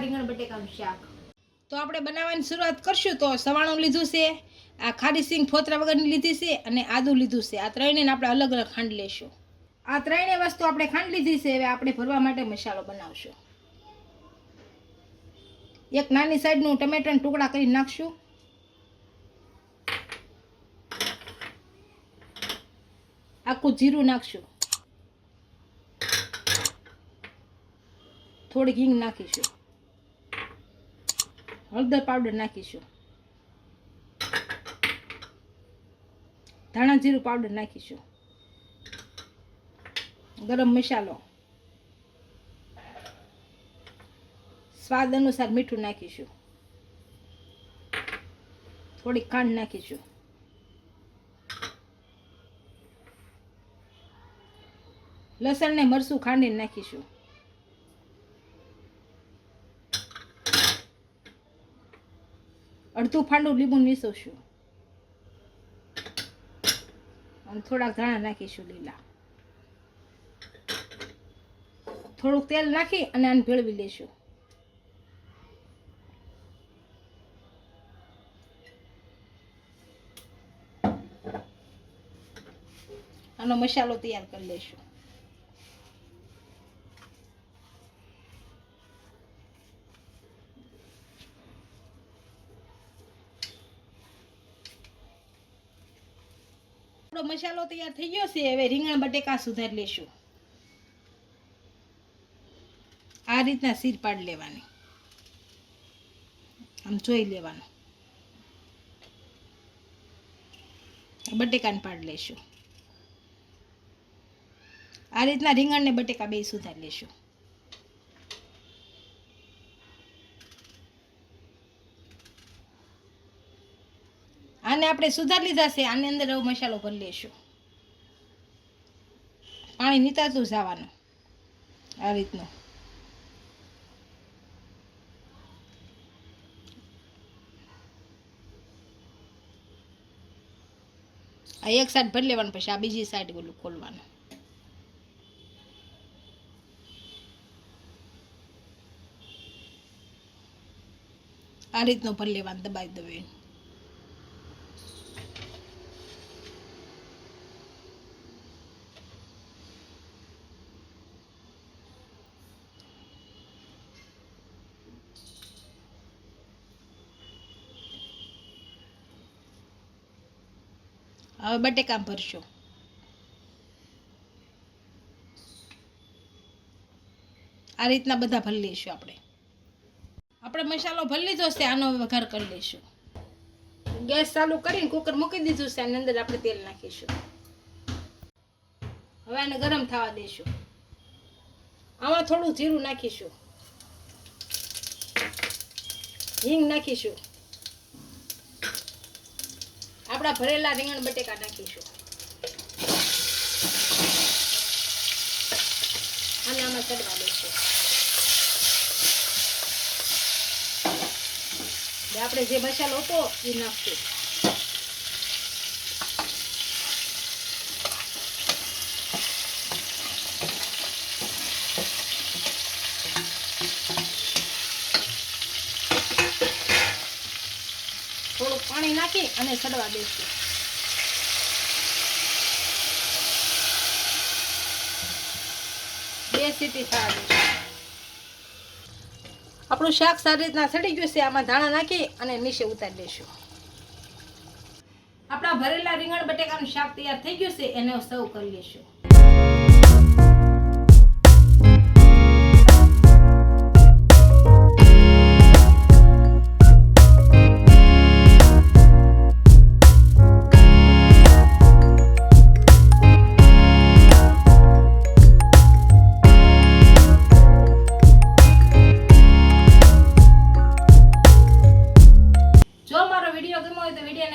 રીંગણ બટેકાનું શાક. તો આપણે બનાવવાની શરૂઆત કરશું તો સવાણું લીધું છે આ ખારી સિંગ ફોતરા વગરની લીધી છે અને આદું લીધું છે. આ ત્રણેયને આપણે અલગ અલગ ખાંડ લેશું. આ ત્રણેય વસ્તુ આપણે ખાંડ લીધી છે હવે આપણે ભરવા માટે મસાલો બનાવશું. એક નાની સાઈડનું ટમેટાના ટુકડા કરી નાખશું. આખું જીરું નાખશું. થોડીક હિંગ નાખીશું. હળદર પાવડર નાખીશું. ધાણા જીરું પાવડર નાખીશું. ગરમ મસાલો. સ્વાદ અનુસાર મીઠું નાખીશું. થોડીક ખાંડ નાખીશું. લસણ ને મરચું ખાંડીને નાખીશું. અડધું ફાંડું લીંબુ નીસોશું અને થોડાક ધાણા નાખીશું લીલા. થોડુંક તેલ નાખી અને આને ભેળવી લેશું. આનો મસાલો તૈયાર કરી લેશું. આપણો મસાલો તૈયાર થઈ ગયો છે, હવે રીંગણ, બટેકા સુધારી લેશું. આ રીતના સીર પાડ લેવાની. આમ જોઈ લેવાનું. બટેકાને પાડ લેશું. આ રીતના રીંગણ ને બટેકા બે સુધારી લેશું. આને આપણે સુધારી લીધા છે, આની અંદર હવે મસાલો ભરી લેશું. પાણી નીતાતું જવાનું, આ રીતનું. આ એક સાઈડ ભરી લેવાનું, પછી આ બીજી સાઈડ ઓલું ખોલવાનું. આ રીતનું ભરી લેવાનું, દબાઈ દબાઈ હવે બટેકા ભરશું આ રીતના બધા ભરી લઈશું આપણે. આપણે મસાલો ભરી લીધો છે, આનો વઘાર કરી લઈશું. ગેસ ચાલુ કરીને કુકર મૂકી દીધું છે, આની અંદર આપણે તેલ નાખીશું. હવે આને ગરમ થવા દઈશું. આમાં થોડું જીરું નાખીશું. હિંગ નાખીશું. આપણા ભરેલા રીંગણ બટેકા નાખીશું. અને આમાં ચડવા દઈશું. આપણે જે મસાલો હતો એ નાખશું. થોડુંક પાણી નાખી અને સડવા દઈશું બે સીટી થવા આપણું શાક સારી રીતના સડી ગયું છે, આમાં ધાણા નાખી અને નીચે ઉતારી દઈશું આપણા ભરેલા રીંગણ બટેકાનું શાક તૈયાર થઈ ગયું છે, એને સર્વ કરી લઈશું